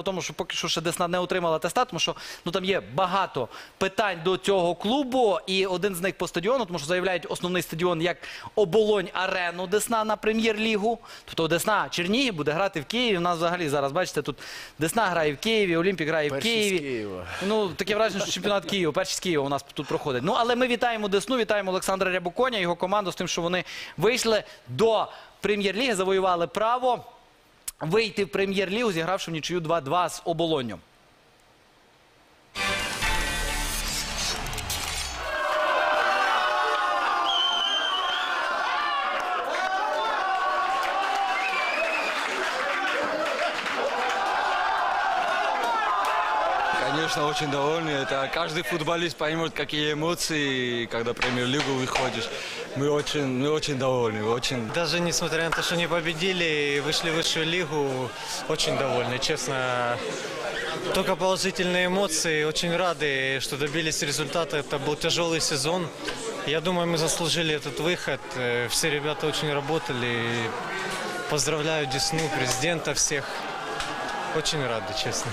В тому, що поки що ще Десна не отримала атестат, тому що ну там є багато питань до цього клубу, і один з них по стадіону, тому що заявляють основний стадіон як оболонь арену Десна на прем'єр-лігу. Тобто Десна Чернігів буде грати в Києві. У нас взагалі зараз бачите, тут Десна грає в Києві, Олімпік грає в Перший з Києві. Києва. Ну таке враження, що чемпіонат Києва, перший з Києва у нас тут проходить. Ну але ми вітаємо Десну, вітаємо Олександра Рябоконя, його команду з тим, що вони вийшли до прем'єр-ліги, завоювали право вийти в прем'єр-лігу, зігравши в нічию 2-2 з оболонню. Конечно, очень довольны. Это каждый футболист поймет, какие эмоции, когда в премьер-лигу выходишь. Мы очень, мы очень довольны, очень. Даже несмотря на то, что не победили и вышли в высшую лигу, очень довольны, честно. Только положительные эмоции, очень рады, что добились результата. Это был тяжелый сезон. Я думаю, мы заслужили этот выход. Э, все ребята очень работали. Поздравляю Десну, президента всех. Очень рады, честно.